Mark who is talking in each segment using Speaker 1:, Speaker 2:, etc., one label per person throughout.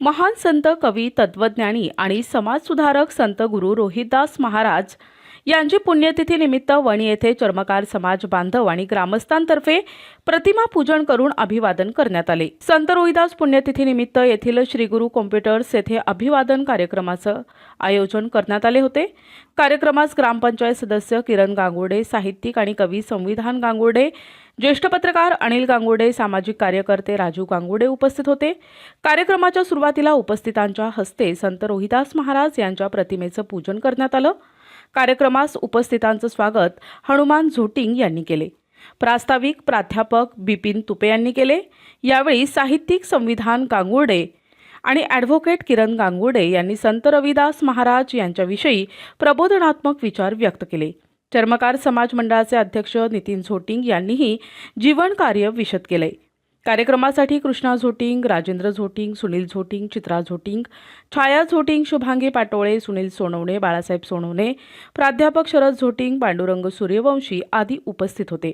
Speaker 1: महान संत कवी तत्वज्ञानी आणि समाजसुधारक संत गुरु रोहितदास महाराज यांची पुण्यतिथी निमित्त वणी येथे चर्मकार समाज बांधव आणि ग्रामस्थांतर्फे प्रतिमा पूजन करून अभिवादन करण्यात आले. संत रोहिदास पुण्यतिथी निमित्त येथील श्री गुरु कॉम्प्युटर्स येथे अभिवादन कार्यक्रमाचं आयोजन करण्यात आले होते. कार्यक्रमास ग्रामपंचायत सदस्य किरण गांगुडे साहित्यिक आणि कवी संविधान गांगुडे ज्येष्ठ पत्रकार अनिल गांगुडे सामाजिक कार्यकर्ते राजू गांगुडे उपस्थित होते. कार्यक्रमाच्या सुरुवातीला उपस्थितांच्या हस्ते संत रोहिदास महाराज यांच्या प्रतिमेचं पूजन करण्यात आलं. कार्यक्रमास उपस्थितांचं स्वागत हनुमान झोटिंग यांनी केले. प्रास्ताविक प्राध्यापक बिपिन तुपे यांनी केले. यावेळी साहित्यिक संविधान गांगुर्डे आणि ॲडव्होकेट किरण गांगुडे यांनी संत रविदास महाराज यांच्याविषयी प्रबोधनात्मक विचार व्यक्त केले. चर्मकार समाज मंडळाचे अध्यक्ष नितीन झोटिंग यांनीही जीवन कार्य विशद केले. कार्यक्रमासाठी कृष्णा झोटिंग राजेंद्र झोटिंग सुनील झोटिंग चित्रा झोटिंग छाया झोटिंग शुभांगी पाटोळे सुनील सोनवणे बाळासाहेब सोनवणे प्राध्यापक शरद झोटिंग पांडुरंग सूर्यवंशी आदी उपस्थित होते.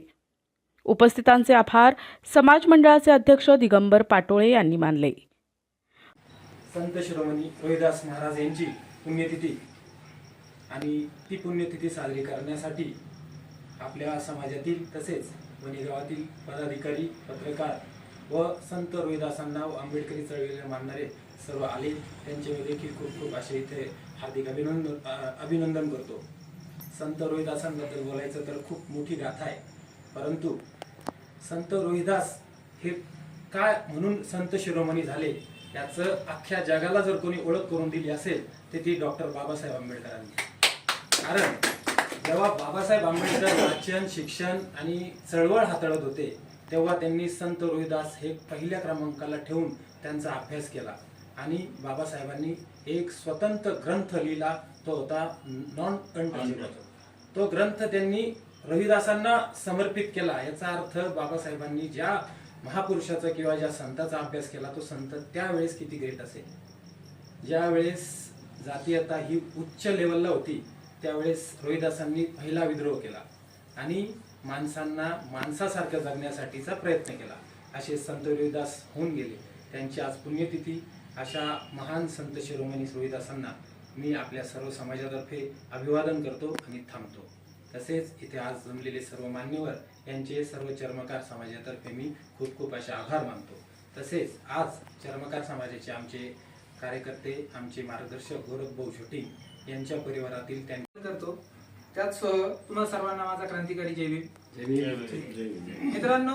Speaker 1: उपस्थितांचे आभार समाज मंडळाचे अध्यक्ष दिगंबर पाटोळे यांनी मानले.
Speaker 2: संत शिरोमणी रोहिदास महाराज यांची पुण्यतिथी आणि ती पुण्यतिथी साजरी करण्यासाठी आपल्या समाजातील तसेच वणीगावातील पदाधिकारी पत्रकार व संत रोहिदासांना व आंबेडकरी चळवळीला मानणारे सर्व आले. त्यांचे देखील खूप खूप असे इथे हार्दिक अभिनंदन अभिनंदन करतो. संत रोहिदासांबद्दल बोलायचं तर खूप मोठी गाथा आहे. परंतु संत रोहिदास हे काय म्हणून संत शिरोमणी झाले? याचं अख्ख्या जगाला जर कोणी ओळख करून दिली असेल तर ती डॉक्टर बाबासाहेब आंबेडकरांनी. कारण जेव्हा बाबासाहेब आंबेडकर वाचन शिक्षण आणि चळवळ हाताळत होते तेव्हा त्यांनी संत रोहिदास हे पहिल्या क्रमांकाला ठेवून त्यांचा अभ्यास केला. आणि बाबासाहेबांनी एक स्वतंत्र ग्रंथ लिहिला. तो होता नॉन कंटेन्युअल तो ग्रंथ त्यांनी रविदासांना समर्पित केला. याचा अर्थ बाबासाहेबांनी ज्या महापुरुषाचा किंवा ज्या संताचा अभ्यास केला तो संत त्यावेळेस किती ग्रेट असेल ज्यावेळेस जातीयता ही उच्च लेवलला होती त्यावेळेस रोहिदासांनी पहिला विद्रोह केला. आणि माणसांना माणसासारखं जगण्यासाठीचा प्रयत्न केला. असे संत रोहिदास होऊन गेले. त्यांची आज पुण्यतिथी. अशा महान संत शिरोमणी रोहिदासांना मी आपल्या सर्व समाजातर्फे अभिवादन करतो आणि थांबतो. तसेच इथे आज जमलेले सर्व मान्यवर यांचे सर्व चर्मकार समाजातर्फे मी खूप खूप असे आभार मानतो. तसेच आज चर्मकार समाजाचे आमचे कार्यकर्ते आमचे मार्गदर्शक गोरख भाऊ छोटी यांच्या परिवारातील त्यांनी
Speaker 3: करतो. त्याच तुम्हा सर्वांना माझा क्रांतिकारी जय भीम. मित्रांनो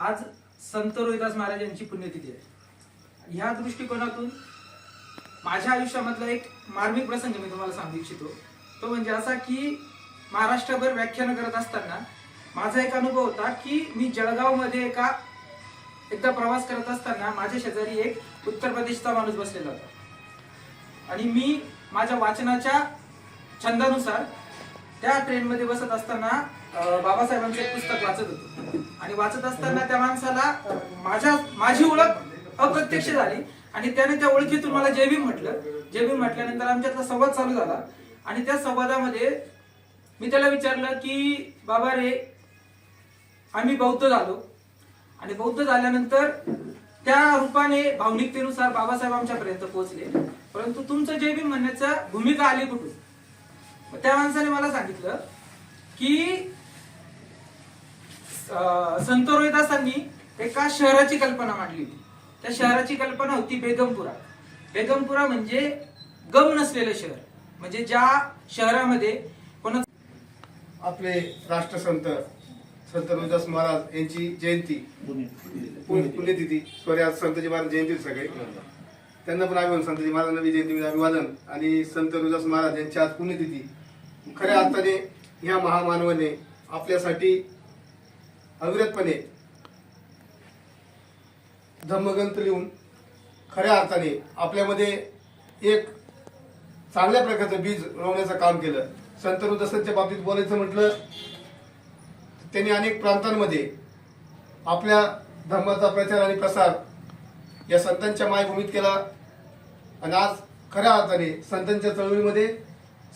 Speaker 3: आज संत रोहिदास महाराज यांची पुण्यतिथी आहे. ह्या दृष्टिकोनातून माझ्या आयुष्यामधला एक मार्मिक प्रसंग मी तुम्हाला सांगू इच्छितो. तो म्हणजे असा की महाराष्ट्रभर व्याख्यान करत असताना माझा एक अनुभव होता की मी जळगावमध्ये एका एकदा प्रवास करत असताना माझ्या शेजारी एक उत्तर प्रदेशचा माणूस बसलेला होता. आणि मी माझ्या वाचनाच्या छंदानुसार त्या ट्रेनमध्ये बसत असताना बाबासाहेबांचं एक पुस्तक वाचत होतो. आणि वाचत असताना त्या माणसाला माझ्या माझी ओळख अप्रत्यक्ष झाली. आणि त्याने त्या ओळखीतून मला जेबी म्हटलं. जयभीम म्हटल्यानंतर आमच्यातला संवाद चालू झाला. आणि त्या संवादामध्ये मी त्याला विचारलं की बाबा रे आम्ही बौद्ध झालो. आणि बौद्ध झाल्यानंतर त्या रूपाने भावनिकतेनुसार बाबासाहेब आमच्यापर्यंत पोहोचले. परंतु तुमचं जे बी म्हणण्याचा भूमिका आली कुठून? त्या माणसाने मला सांगितलं की संत रोहिदासांनी एका शहराची कल्पना मांडली होती. त्या शहराची कल्पना होती बेगमपुरा. बेगमपुरा म्हणजे गम नसलेलं शहर. म्हणजे ज्या शहरामध्ये कोणा
Speaker 4: आपले राष्ट्रसंत संत रोहिदास महाराज यांची जयंती. पुण्यतिथी. सॉरी आज संतजी महाराज जयंती सगळे. त्यांना पण अभिवादन. संतजी महाराजांना जयंती अभिवादन. आणि संत रोहिदास महाराज यांची आज पुण्यतिथी. खऱ्या अर्थाने ह्या महामानवाने आपल्यासाठी अविरतपणे धम्मग्रंथ लिहून खऱ्या अर्थाने आपल्यामध्ये एक चांगल्या प्रकारचं बीज रोवण्याचं काम केलं. संत रोहिदासांच्या बाबतीत बोलायचं म्हटलं त्यांनी अनेक प्रांतांमध्ये आपल्या धर्माचा प्रचार आणि प्रसार या संतांच्या मायभूमीत केला. आणि आज खऱ्या अर्थाने संतांच्या चळवळीमध्ये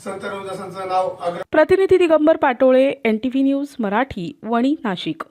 Speaker 4: संत रविदासांचं नाव
Speaker 1: प्रतिनिधी Digambar Patole N T V news Marathi Vani Nashik.